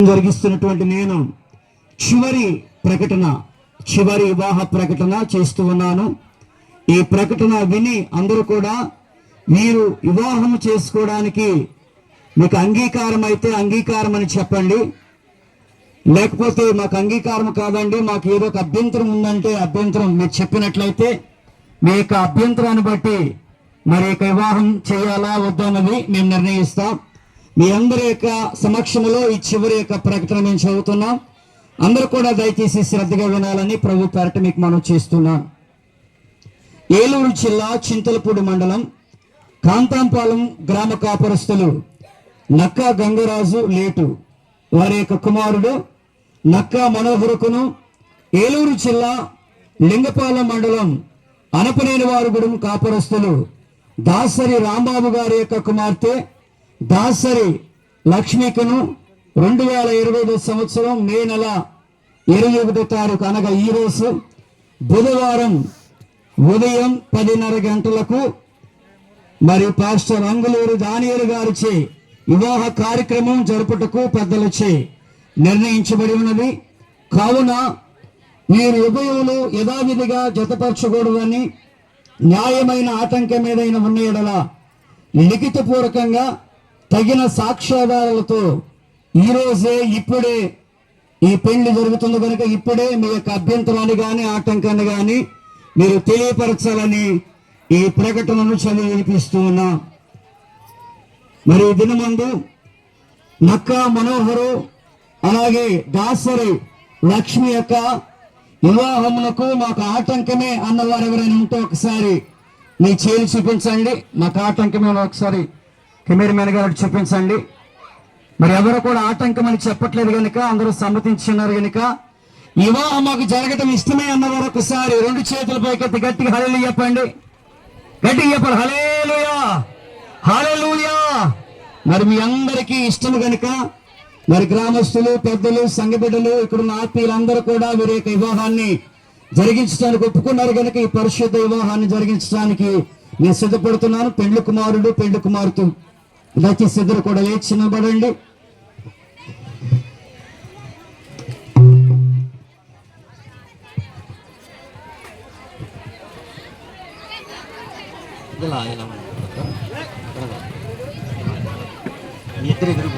జరిగిస్తున్నటువంటి నేను చివరి ప్రకటన చివరి వివాహ ప్రకటన చేస్తూ ఉన్నాను. ఈ ప్రకటన విని అందరూ కూడా మీరు వివాహం చేసుకోవడానికి మీకు అంగీకారం అయితే అంగీకారం అని చెప్పండి. లేకపోతే మాకు అంగీకారం కాదండి మాకు ఏదో ఒక అభ్యంతరం ఉందంటే అభ్యంతరం మీరు చెప్పినట్లయితే మీ యొక్క అభ్యంతరాన్ని బట్టి మరి యొక్క వివాహం చేయాలా వద్దన్నది మేము నిర్ణయిస్తాం. మీ అందరి యొక్క సమక్షంలో ఈ చివరి యొక్క ప్రకటన మేము చదువుతున్నాం. అందరూ కూడా దయచేసి శ్రద్ధగా వినాలని ప్రభు పేరట మీకు మనం చేస్తున్నాం. ఏలూరు జిల్లా చింతలపూడి మండలం కాంతాంపాలెం గ్రామ కాపురస్తులు నక్కా గంగరాజు లేటు వారి యొక్క కుమారుడు నక్కా మనోహరుకును ఏలూరు జిల్లా లింగపాలెం మండలం అనపనేని వారుగుడు కాపురస్తులు దాసరి రాంబాబు గారి యొక్క కుమార్తె దాసరి లక్ష్మికను రెండు వేల ఇరవై సంవత్సరం మే నెల ఇరవై ఒకటో తారీఖు అనగా ఈ రోజు బుధవారం ఉదయం పదిన్నర గంటలకు మరియు పాస్టర్ అంగులూరు దానియేలు గారిచే వివాహ కార్యక్రమం జరుపుటకు పెద్దలచే నిర్ణయించబడి ఉన్నది. కావున మీరు ఉభయములు యథావిధిగా జతపరచకూడదని న్యాయమైన ఆటంకం ఏదైనా ఉన్న ఎడల లిఖితపూర్వకంగా తగిన సాక్ష్యాధారాలతో ఈరోజే ఇప్పుడే ఈ పెళ్ళి జరుగుతుంది కనుక ఇప్పుడే మీ యొక్క అభ్యంతరాన్ని కానీ ఆటంకాన్ని కానీ మీరు తెలియపరచాలని ఈ ప్రకటనను చదివి వినిపిస్తూ ఉన్నా. మరి దినమందు నక్కా మనోహరు అలాగే దాసరి లక్ష్మి యొక్క వివాహమునకు మాకు ఆటంకమే అన్నవారు ఎవరైనా ఉంటే ఒకసారి మీ చేయి చూపించండి. మాకు ఆటంకమే ఒకసారి. కెమెరామెన్ గారు చూపించండి మరి ఎవరు కూడా ఆటంకం అని చెప్పట్లేదు కనుక అందరూ సమ్మతించున్నారు కనుక వివాహం మాకు జరగటం ఇష్టమే అన్నవారు ఒకసారి రెండు చేతుల పైకెత్తి గట్టిగా హలేలు చెప్పండి. గట్టిగా చెప్పండి. హలేలుయా హలేలుయా మరి మీ అందరికీ ఇష్టం కనుక మరి గ్రామస్తులు పెద్దలు సంఘబిడ్డలు ఇక్కడున్న ఆత్మీయులందరూ కూడా వీరి యొక్క వివాహాన్ని జరిగించడానికి ఒప్పుకున్నారు కనుక ఈ పరిశుద్ధ వివాహాన్ని జరిగించడానికి నేను సిద్ధపడుతున్నాను. పెండ్లి కుమారుడు పెండ్లి కుమార్తె దయచేసి ఇద్దరు కూడా లేచి నిలబడండి. ఇలా ఇద్దరు ఎదురు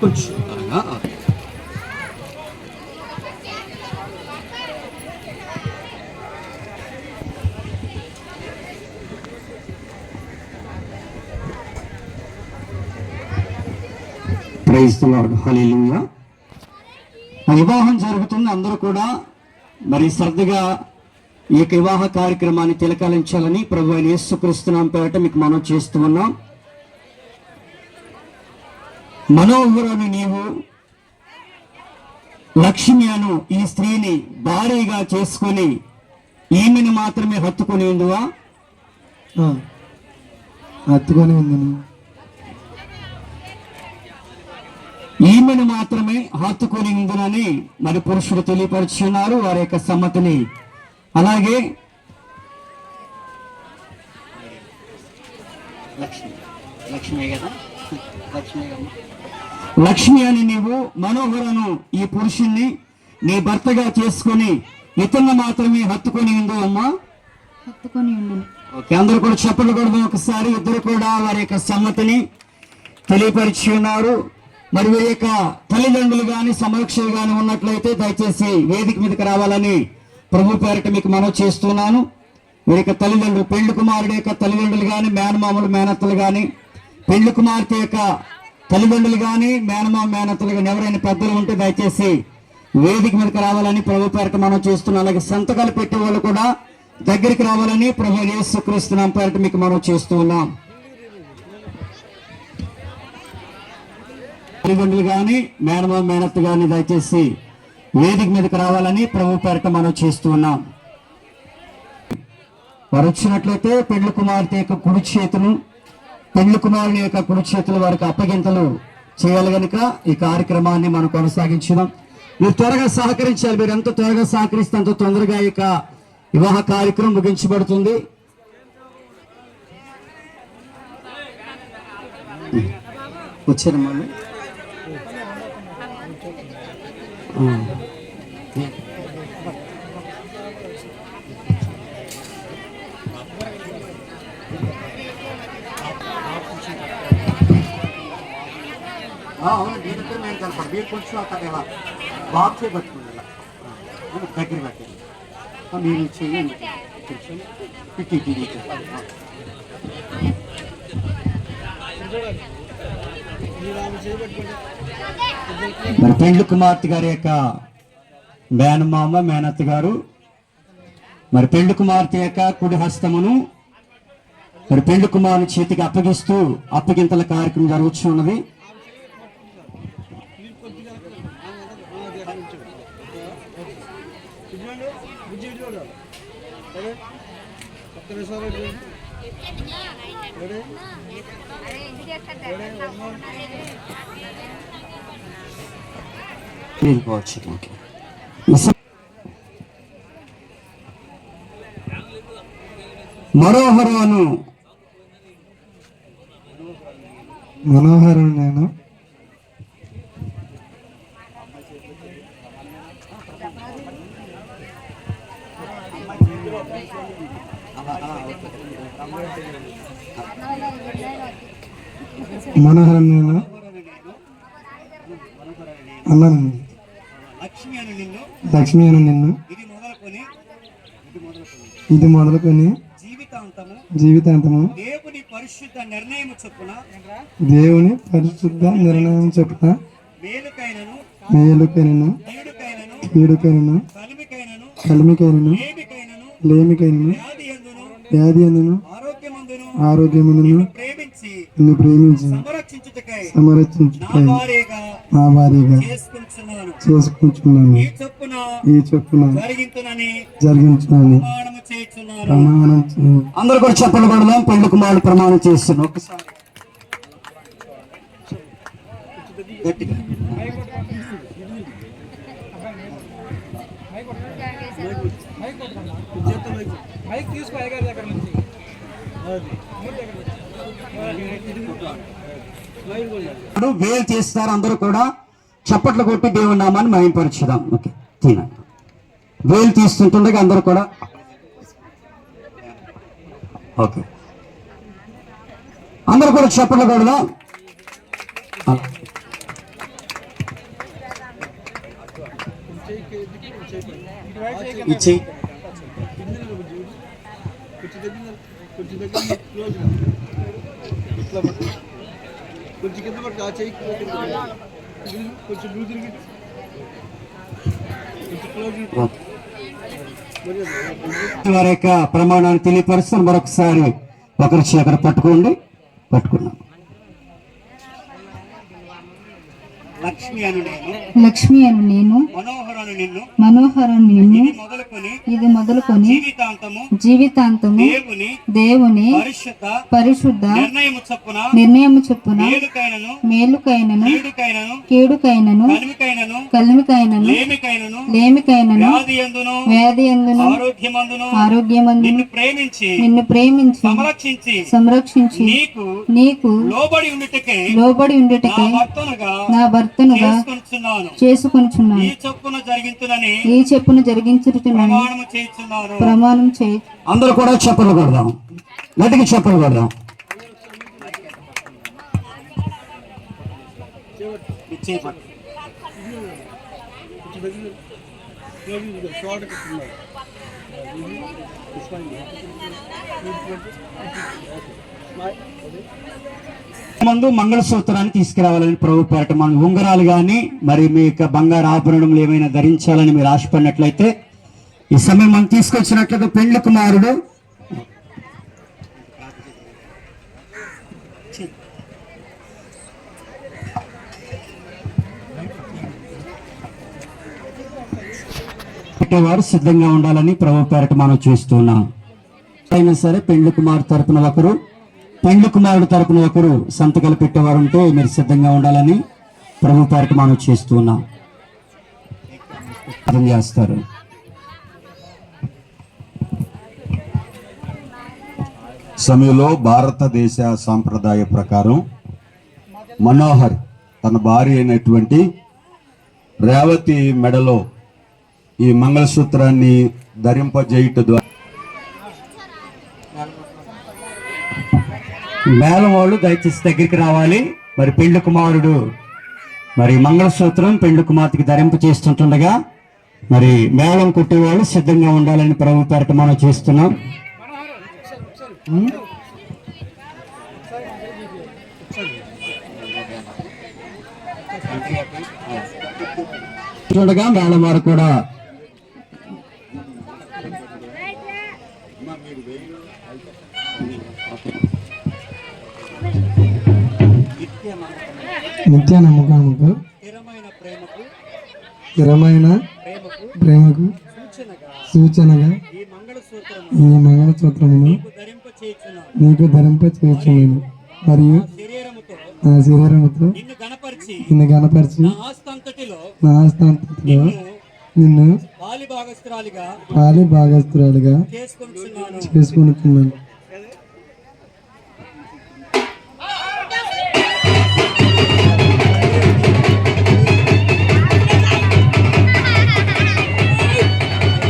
కొంచెం త్వరగా హలీలుగా వివాహం జరుగుతుంది. అందరూ కూడా మరి శ్రద్ధగా ఈ యొక్క వివాహ కార్యక్రమాన్ని తిలకాలించాలని ప్రభు అయిన యేసుక్రీస్తున్నాం పేరట మీకు మనం చేస్తూ ఉన్నాం. మనోహరుని నీవు లక్ష్మి అను ఈ స్త్రీని భారీగా చేసుకొని ఈమెను మాత్రమే హత్తుకొని ఉందివా హత్తుకొని ఉందని ఈమెను మాత్రమే హత్తుకొని ఉందని మరి పురుషుడు తెలియపరుచున్నారు. వారి యొక్క సమ్మతిని అలాగే లక్ష్మి లక్ష్మి కదా? లక్ష్మి కదా లక్ష్మి అని నీవు మనోహరను ఈ పురుషుణ్ణి నీ భర్తగా చేసుకొని ఇతన్ని మాత్రమే హత్తుకొని ఉండు అమ్మా. హత్తుకొని ఉండును ఓకే అందరూ కూడా చెప్పలు కూడా ఒకసారి. ఇద్దరు కూడా వారి యొక్క సమ్మతిని తెలియపరిచి ఉన్నారు మరి వీరి యొక్క తల్లిదండ్రులు కానీ సమక్షలు కానీ ఉన్నట్లయితే దయచేసి వేదిక మీదకి రావాలని ప్రభు పేరిట మీకు మనవి చేస్తున్నాను. వీరి యొక్క తల్లిదండ్రులు పెళ్ళి కుమారుడు యొక్క తల్లిదండ్రులు కానీ మేనమామలు మేనత్తలు కానీ పెళ్ళి కుమార్తె యొక్క తల్లిదండ్రులు కానీ మేనమామ మేనత్తలు కానీ ఎవరైనా పెద్దలు ఉంటే దయచేసి వేదిక మీదకి రావాలని ప్రభు పేరిట మనం చేస్తున్నాం అలాగే సంతకాలు పెట్టే వాళ్ళు కూడా దగ్గరికి రావాలని ప్రభు యేసుక్రీస్తు పేరిట మీకు మనం చేస్తూ తల్లిదండ్రులు కానీ మేనమ మేనత్త కానీ దయచేసి వేదిక మీదకి రావాలని ప్రభు పేరిట మనం చేస్తూ ఉన్నాం. వారు వచ్చినట్లయితే పెళ్ళి కుమార్తె యొక్క కుడి చేతులు పెళ్ళి కుమారుని యొక్క కుడి చేతులు వారికి అప్పగింతలు చేయాలి కనుక ఈ కార్యక్రమాన్ని మనం కొనసాగించుదాం. మీరు త్వరగా సహకరించాలి. మీరు ఎంత త్వరగా సహకరిస్తే అంత తొందరగా ఈ వివాహ కార్యక్రమం ముగించబడుతుంది. వచ్చారమ్మా వాళ్ళు? ఆ. ఆ, అవును దీని దగ్గర మేము కలపండి మీరు కొంచెం అక్కడ ఇలా బాక్సే పట్టుకోండి ఇలా ఆ, దగ్గర పెట్టండి ఆ, మీరు చెయ్యండి కొంచెం ఇటు ఇటు ఇటు ఇటు. ఆ. మరి పెండ్లి కుమార్తె గారి యొక్క మేనమామ మేనత్త గారు. మరి పెండ్లు కుమార్తె యొక్క కుడి హస్తమును మరి పెండ్లు కుమారుని చేతికి అప్పగిస్తూ అప్పగింతల కార్యక్రమం జరుగుతున్నది వెళ్ళిపోవచ్చు ఓకే. మనోహరాను మనోహరం నేను మనోహరం నేను అన్నానండి లక్ష్మి అని నిన్ను. ఇది మొదలుకొని జీవితాంతము. దేవుని పరిశుద్ధ నిర్ణయం చొప్పున దేవుని పరిశుద్ధ నిర్ణయం చొప్పున మేలుకైనను మేలుకైనను కీడుకైనను కలిమికైనను లేమికైనను వ్యాధి ఎందును ఆరోగ్యమును ప్రేమించి నిన్ను ప్రేమించి సంరక్షించుటకై నా భార్యగా చేసుకుంటున్నాను. ఈ చొప్పున ఈ చొప్పున జరిగింతునని జరిగించున్నాను ప్రమాణం చే- అందరూ కూడా చెప్పలు పడదాం పెళ్ళి కుమారుడు ప్రమాణం చేస్తున్నాం ఒకసారి. గట్టిగా. ఇప్పుడు వేలు తీస్తారు అందరూ కూడా. చప్పట్లు కొట్టి దేవుని నామాన్ని మహింపరచుదాం. ఓకే తినండి. వేలు తీస్తుంటుండగా అందరూ కూడా. ఓకే. అందరూ కూడా చప్పట్లు కొడదాం. కొంచెం కింద పట్టు. ఆ చెయ్యి కొంచెం లూజ్ తిరిగి. కొంచెం క్లోజ్ ఓకే. వారి యొక్క ప్రమాణాన్ని తెలియపరుస్తాను. మరొకసారి ఒకరి చేకర పట్టుకోండి. పట్టుకున్నాం. లక్ష్మి అను నేను. మనోహరను నిన్ను. ఇది మొదలుకొని జీవితాంతము. దేవుని. పరిశుద్ధ. నిర్ణయము చొప్పున. మేలుకైనను. కీడుకైనను. కలిమికైనను లేమికైనను. వ్యాధి ఎందును ఆరోగ్యమందును. నిన్ను ప్రేమించి. నిన్ను ప్రేమించి. సంరక్షించి. సంరక్షించి. నీకు లోబడి ఉండుటకే లోబడి నా ఉండుటకై భర్తనుగా నా భర్తనుగా చేసుకొనుచున్నాను. ఈ చొప్పున జరిగించునని ఈ చెప్పును జరిగించుతున్నాను ప్రమాణం చేయి అందరూ కూడా చెప్పలు కొడదాం. గట్టికి చెప్పలు కొడదాం. ఇచ్చే ముందు మంగళసూత్రాన్ని తీసుకురావాలని ప్రభు పేరట మన ఉంగరాలు కానీ మరి మీ యొక్క బంగారు ఆభరణములు ఏమైనా ధరించాలని మీరు ఆశపడినట్లయితే ఈ సమయం మనం తీసుకొచ్చినట్లయితే పెండ్ల కుమారుడు. పెట్టేవారు సిద్ధంగా ఉండాలని ప్రభు పేరట మనం చూస్తున్నాం. అయినా సరే పెళ్ళి కుమారు తరపున ఒకరు. పెళ్ళి కుమారుడు తరపున ఒకరు సంతకాలు పెట్టేవారుంటే మీరు సిద్ధంగా ఉండాలని ప్రభు పేరట మనం చేస్తూ ఉన్నాం. చేస్తారు. సమయంలో భారతదేశ సాంప్రదాయ ప్రకారం మనోహర్ తన భార్య అయినటువంటి రేవతి మెడలో ఈ మంగళసూత్రాన్ని ధరింపజేయుట ద్వారా మేళం వాళ్ళు దయచేసి దగ్గరికి రావాలి. మరి పెండ్లి కుమారుడు మరి మంగళసూత్రం పెండ్లి కుమార్తెకి ధరింపు చేస్తుంటుండగా మరి మేళం కొట్టేవాళ్ళు సిద్ధంగా ఉండాలని ప్రభు పేరట మనం చేస్తున్నాం. చూడగా మేళం వారు కూడా నిత్య నమ్మకముకు స్థిరమైన ప్రేమకు సూచనగా ఈ మంగళసూత్రము ఈ మంగళసూత్రమును నీకు ధరింప చేయచున్నాను మరియు నా శరీరముతో నిన్ను గణపరిచి నా ఆస్థానంలో నిన్ను పాలి భాగస్థురాలిగా చేసుకుంటున్నాను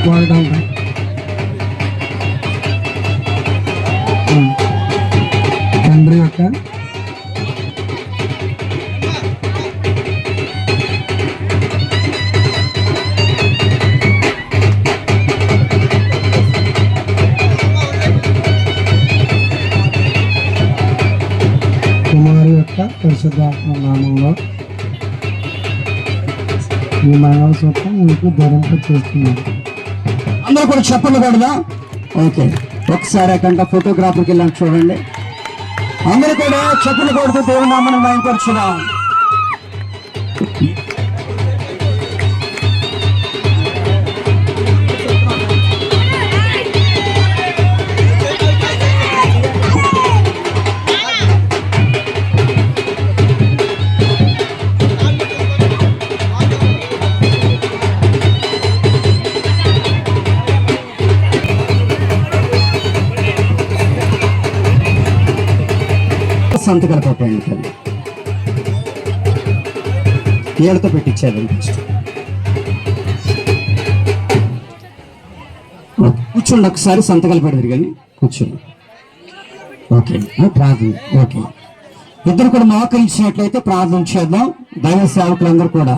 చేసుకుంటున్నాను వాడటం తండ్రి యొక్క కుమారు యొక్క పరిశుద్ధాత్మ నామంలో ఈ మంగళసూత్రం నీకు ధరింప చేస్తున్నాను అందరూ కూడా చెప్పలు కూడదా? ఓకే. ఒకసారి అక్కడ ఫోటోగ్రాఫర్కి వెళ్ళాను చూడండి. అందరూ కూడా చెప్పులు కొడుతూ దేవుని నామని భయపరచుదాం సంతకాలు పెట్టండి తల్లి ఏళ్ళతో పెట్టించారు కూర్చోండి ఒకసారి సంతకాలు పెడతారు కానీ కూర్చోండి. ఓకే ప్రార్థన ఓకే. ఇద్దరు కూడా మోకరించినట్లయితే ప్రార్థన చేద్దాం. దైవ సేవకులందరూ కూడా.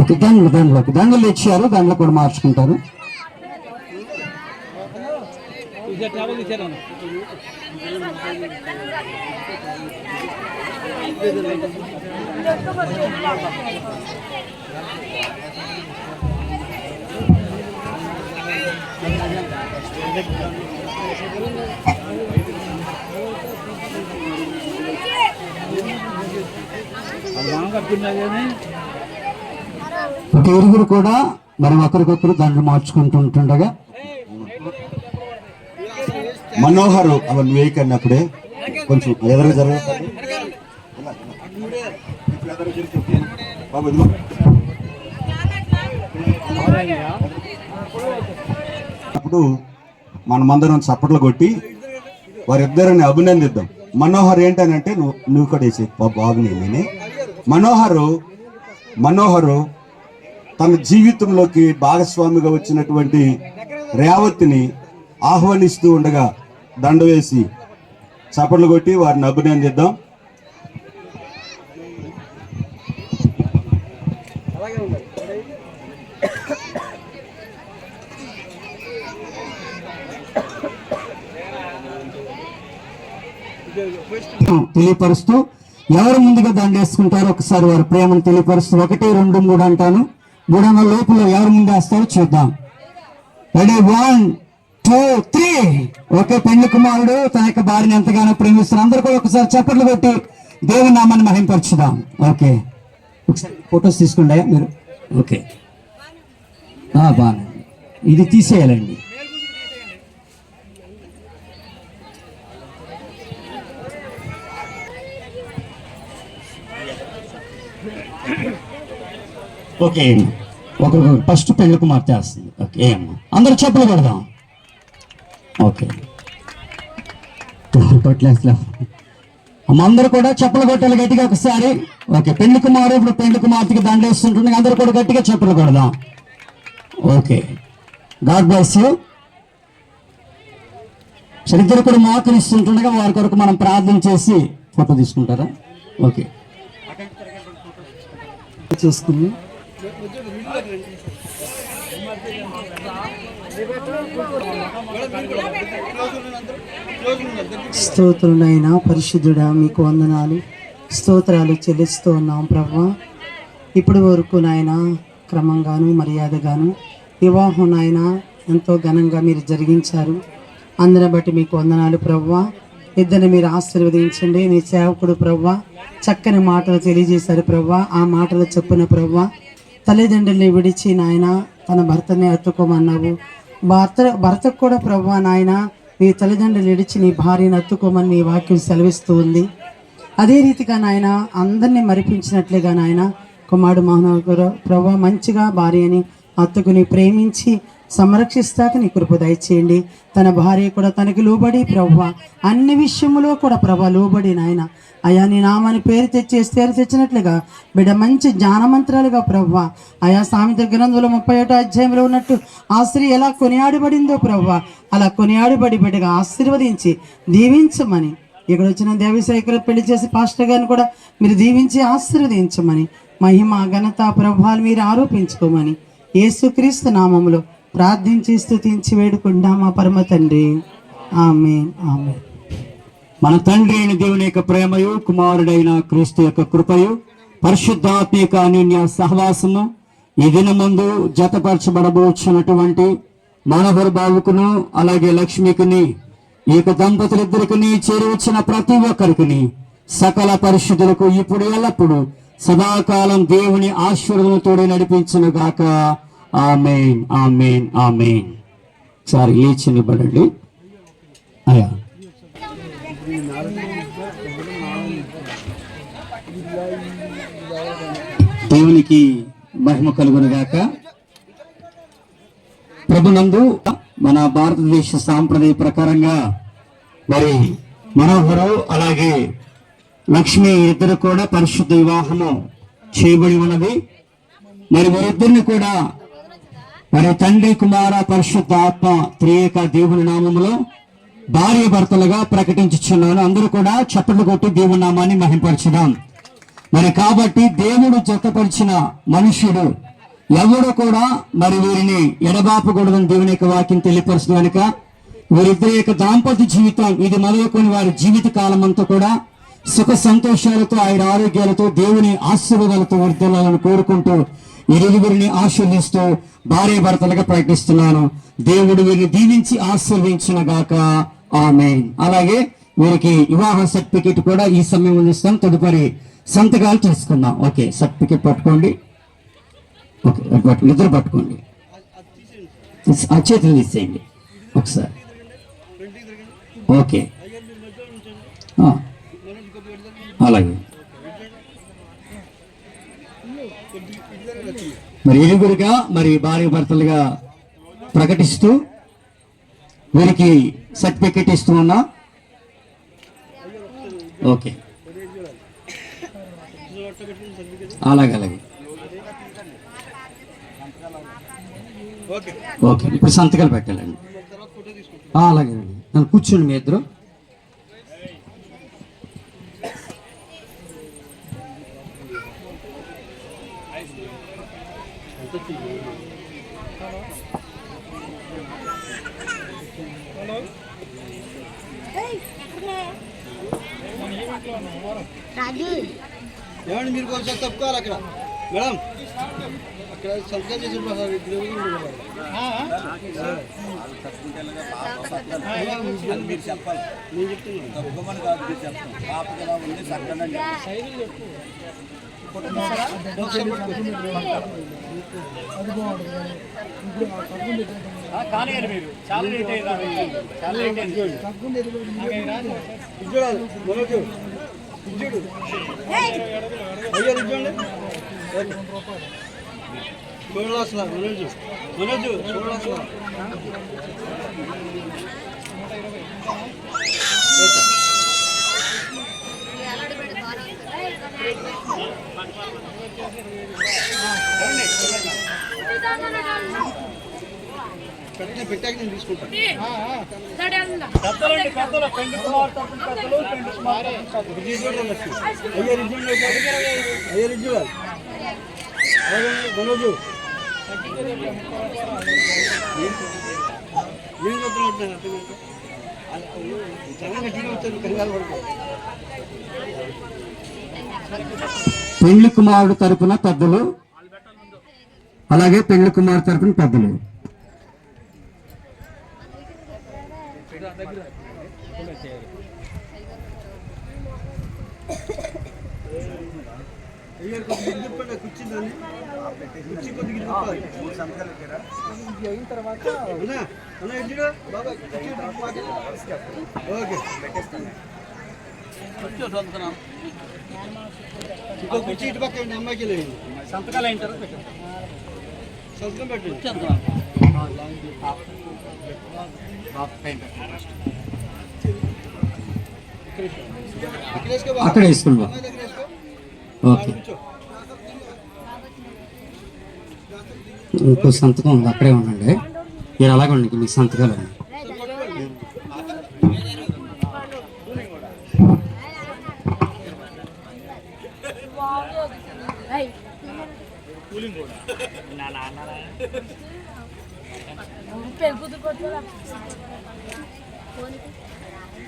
ఓకే దండలు దండలోకి దండలు ఇచ్చారు దండలు కూడా మార్చుకుంటారు. ఒక కూడా మరి ఒకరికొకరు దాన్ని మార్చుకుంటూ ఉంటుండగా మనోహర్ అవన్నీ వేయకన్నప్పుడే కొంచెం ఎదురు జరుగుతుంది బాబు అప్పుడు మనమందరం చప్పట్లు కొట్టి వారిద్దరిని అభినందిద్దాం. మనోహర్ ఏంటనంటే నువ్వు నువ్వు కూడా వేసే బాగుని నేనే. మనోహరు మనోహరు తన జీవితంలోకి భాగస్వామిగా వచ్చినటువంటి రేవతిని ఆహ్వానిస్తూ ఉండగా దండ వేసి చప్పట్లు కొట్టి వారిని చేద్దాం. తెలియపరుస్తూ ఎవరు ముందుగా దండేసుకుంటారో ఒకసారి వారి ప్రేమను తెలియపరుస్తూ ఒకటి రెండు మూడు అంటాను. మూడన్న లోపల ఎవరు ముందు వేస్తారో చూద్దాం. Ready one two three. ఒకే పెళ్ళి కుమారుడు తన యొక్క భార్యని ఎంతగానో ప్రేమిస్తారు అందరూ కూడా ఒకసారి చప్పట్లు కొట్టి దేవుని నామాన్ని మహింపరచుదాం. ఓకే. ఒకసారి ఫొటోస్ తీసుకుండే మీరు. ఓకే. ఆ, బాగానే ఇది తీసేయాలండి. ఓకే. ఒక ఫస్ట్ పెళ్ళి కుమార్తె వస్తుంది. ఓకే. అమ్మా అందరూ చెప్పులు కొడదాం. ఓకే. కొట్టలేదు అమ్మ అందరూ కూడా చెప్పులు కొట్టాలి గట్టిగా ఒకసారి. ఓకే పెళ్ళి కుమారు ఇప్పుడు పెళ్ళి కుమార్తెకి దండేస్తుంటుంది అందరూ కూడా గట్టిగా చెప్పలు కొడదాం. ఓకే. God bless you. కూడా ఇద్దరు కూడా మోకరిస్తుంటుండగా వారి కొరకు మనం ప్రార్థన చేసి ఫోటో తీసుకుంటారా? ఓకే. చేసుకుని. స్తోత్రుడైన పరిశుద్ధుడా మీకు వందనాలు. స్తోత్రాలు చెల్లిస్తూ ఉన్నాం ప్రభు. ఇప్పటి వరకు నాయన క్రమంగాను మర్యాదగాను వివాహం నాయన ఎంతో ఘనంగా మీరు జరిగించారు. అందరిని బట్టి మీకు వందనాలు ప్రవ్వా ఇద్దరిని మీరు ఆశీర్వదించండి. నీ సేవకుడు ప్రవ్వ చక్కని మాటలు తెలియజేశారు ప్రవ్వ ఆ మాటలు చెప్పున ప్రవ్వ తల్లిదండ్రుల్ని విడిచి నాయన తన భర్తని ఎత్తుకోమన్నావు. భర్త భర్తకు కూడా ప్రభు నాయన నీ తల్లిదండ్రులు విడిచి నీ భార్యను అత్తుకోమని నీ వాక్యం సెలవిస్తూ ఉంది. అదే రీతిగా నాయన అందరినీ మరిపించినట్లుగా నాయన కుమారుడు మహానగరు ప్రభా మంచిగా భార్యని అత్తుకుని ప్రేమించి సంరక్షిస్తాక నీ కృప దయచేయండి. తన భార్య కూడా తనకి లోబడి ప్రభు అన్ని విషయంలో కూడా ప్రభా లోబడి నాయన. అయా నీ నామాని పేరు తెచ్చి పేరు తెచ్చినట్లుగా బిడ్డ మంచి జ్ఞానమంత్రాలుగా ప్రభు అయా సామెత గ్రంథంలో ముప్పై ఒకటో అధ్యాయంలో ఉన్నట్టు ఆ స్త్రీ ఎలా కొనియాడబడిందో ప్రభు అలా కొనియాడబడి బిడ్డగా ఆశీర్వదించి దీవించమని. ఇక్కడ వచ్చిన దేవశేఖర్ పెళ్ళి చేసి పాస్టర్ గారిని కూడా మీరు దీవించి ఆశీర్వదించమని మహిమ ఘనత ప్రభావాలు మీరు ఆరోపించుకోమని యేసుక్రీస్తు నామంలో ప్రార్థించి స్థుతించి వేడుకుంటా మా పరమ తండ్రి. ఆమె ఆమె మన తండ్రి అయిన దేవుని యొక్క ప్రేమయు కుమారుడైన క్రీస్తు యొక్క కృపయు పరిశుద్ధాత్మ యొక్క అన్యోన్య సహవాసము ఈ దినమందు జతపరచబడబోచున్నటువంటి మనోహర్ బాబుకును అలాగే లక్ష్మికిని ఈ యొక్క దంపతులిద్దరికిని చేరువచ్చిన ప్రతి ఒక్కరికి సకల పరిశుద్ధులకు ఇప్పుడు ఎల్లప్పుడు సదాకాలం దేవుని ఆశీర్వదముతోడే నడిపించును గాక ఆమెన్ ఆమెన్ ఆమెన్. సార్ లేచి నిలబడండి అయ్యా. దేవునికి మహిమ కలుగునుగాక. ప్రభునందు మన భారతదేశ సాంప్రదాయ ప్రకారంగా మరి మనోహరం అలాగే లక్ష్మి ఇద్దరు కూడా పరిశుద్ధ వివాహము చేయబడి ఉన్నది. మరి వారిద్దరిని కూడా మరి తండ్రి కుమార పరిశుద్ధ ఆత్మ త్రియేక దేవుని నామములో భార్య భర్తలుగా ప్రకటించుచున్నాను. అందరూ కూడా చప్పట్లు కొట్టి దేవుని నామాన్ని మహింపరచుదాం. మరి కాబట్టి దేవుడు జతపరిచిన మనుష్యుడు ఎవడు కూడా మరి వీరిని ఎడబాపకూడదని దేవుని యొక్క వాక్యం తెలియపరుస్తుంది కనుక వీరిద్దరి యొక్క దాంపత్య జీవితం ఇది మొదలుకొని వారి జీవిత కాలం అంతా కూడా సుఖ సంతోషాలతో ఆయన ఆరోగ్యాలతో దేవుని ఆశీర్వాదాలతో వర్ధిల్లాలని కోరుకుంటూ ఇరుగురిని ఆశీర్దిస్తూ భార్య భర్తలుగా ప్రకటిస్తున్నాను. దేవుడు వీరిని దీవించి ఆశీర్వించిన గాక. ఆమె అలాగే వీరికి వివాహ సర్టిఫికేట్ కూడా ఈ సమయం ఇస్తాం తదుపరి సంతకాలు చేసుకుందాం. ఓకే సర్టిఫికేట్ పట్టుకోండి. ఓకే పట్టు నిద్ర పట్టుకోండి. ఆ చేతులు తీసేయండి. ఒకసారి. ఓకే. అలాగే. మరి ఇరుగురుగా మరి భార్య భర్తలుగా ప్రకటిస్తూ వీరికి సర్టిఫికెట్ ఇస్తూ ఉన్నా ఓకే. అలాగే అలాగే. ఓకే. ఇప్పుడు సంతకాలు పెట్టాలండి. అలాగే. నన్ను కూర్చోండి మీ ఇద్దరు. ఏమండి మీరు కొంచెం తప్పుకోవాలి అక్కడ. మేడం అక్కడ సంతకం చేసి మీరు చెప్పాలి నేను చెప్తున్నాను. తప్పుకోమని కాదు మీరు. చెప్తాను పాపకి ఎలా ఉంది చూడాలి అసలు మనోజు మనోజు చూడాలి అసలు ఓకే పెట్టిన పెట్టాక నేను తీసుకుంటాను అయ్యే పడుకో. పెళ్ళి కుమారుడు తరపున పెద్దలు. అలాగే పెళ్ళి కుమారు తరపున పెద్దలు అయ్యారు కొద్దిగా ఇది తిప్పండి ఆ కుర్చీ దాన్ని కుర్చీ కొద్దిగా ఇది తిప్పాలి అయిన తర్వాత. ఓకే. ఇంకో కుర్చీ ఇటు పక్క అమ్మాయికి లేదు సంతకాలు అయిన తర్వాత సంతకం పెట్టండి వేసుకో బాబా. అక్కడ వేసుకుని ఓకే. ఇంకో సంతకం ఉంది అక్కడే ఉండండి. మీరు అలాగే ఉండండి మీ సంతకాలు ఉన్నాయి.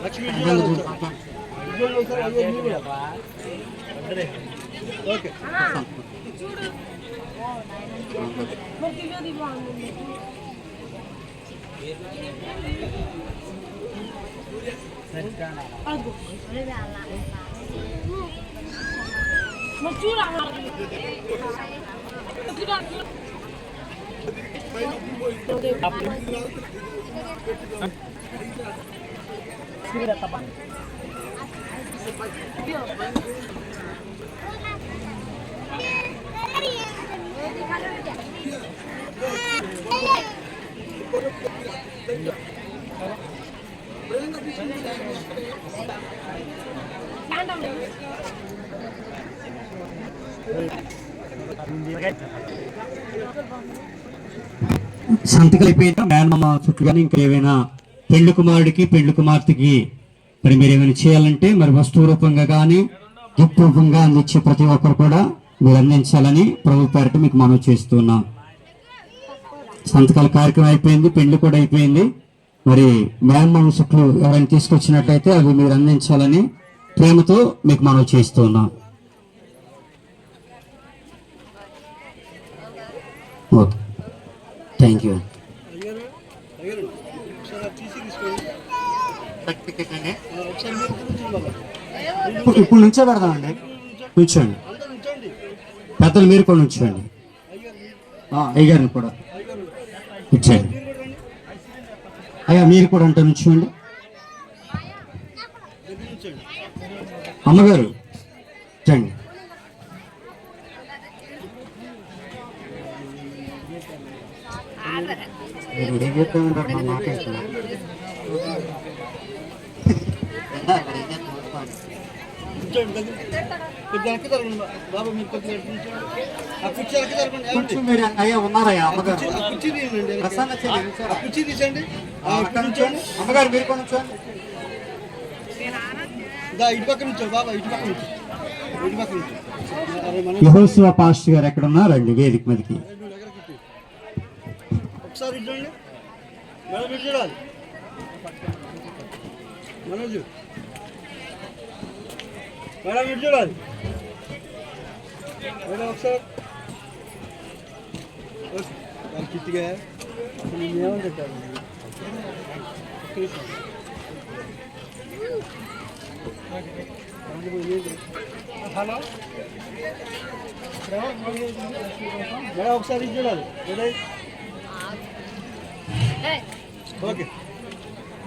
ఓకే మరి దిగది బాగుంది అదిగో. మరి చూడాలా చూడాలి సంతకాలు అయిపోయినా మేనమామ చుట్టూ కానీ ఇంకా ఏవైనా పెళ్ళి కుమారుడికి పెళ్ళి కుమార్తెకి. మరి మీరు ఏమైనా చేయాలంటే మరి వస్తువు రూపంగా కానీ గిఫ్ట్ రూపంగా అందించే ప్రతి ఒక్కరు కూడా మీరు అందించాలని ప్రభు పేరట మీకు మనవి చేస్తున్నాం సంతకాల కార్యక్రమం అయిపోయింది పెళ్ళి కూడా అయిపోయింది. మరి మేనమామ చుట్టూ ఎవరైనా తీసుకొచ్చినట్లయితే అవి మీరు అందించాలని ప్రేమతో మీకు మనవి చేస్తున్నాం ఓకే. థ్యాంక్ యూ అయ్యారు అయ్యారు ఒకసారి అది తీసి తీసుకోండి ఇప్పుడు ఇప్పుడు నుంచో పెడదామండి. కూర్చోండి పెద్దలు మీరు కూడా ఉంచండి ఆ, అయ్యగారిని కూడా కూర్చోండి అయ్యా మీరు కూడా అంటే ఉంచండి అమ్మగారు చండి ఏం చెప్తామంటారు మా మాట అయ్యా ఉన్నారయ్యా అమ్మగారు తీయండి ప్రసన్న ఆ కుర్చీ తీసండి ఆ, అమ్మగారు మీరు కొనుక్కోండి ఇటు పక్క నుంచో బాబా ఇటు పక్క నుంచో ఇటు పక్క నుంచో యహోశివ పాస్టర్ గారు ఎక్కడ ఉన్నారండి వేదిక మీదకి. ఒకసారి చూడండి మేడం చూడాలి. మనోజ్. మేడం ఇటు చూడాలి. మేడం ఒకసారి. ఓకే. దాని కిట్టిగా నేను ఏమని నిమిషం. హలో? మేడం ఒకసారి చూడాలి. రెడీ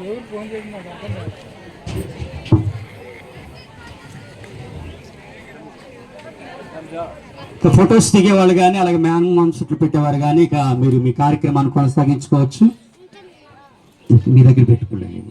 ఎవరు ఫోన్ చేసిన ఇక ఫొటోస్ దిగేవాళ్ళు కానీ అలాగే మ్యాన్ మామ్ చుట్టూ పెట్టేవారు కానీ ఇక మీరు మీ కార్యక్రమాన్ని కొనసాగించుకోవచ్చు. మీ దగ్గర పెట్టుకోలేదు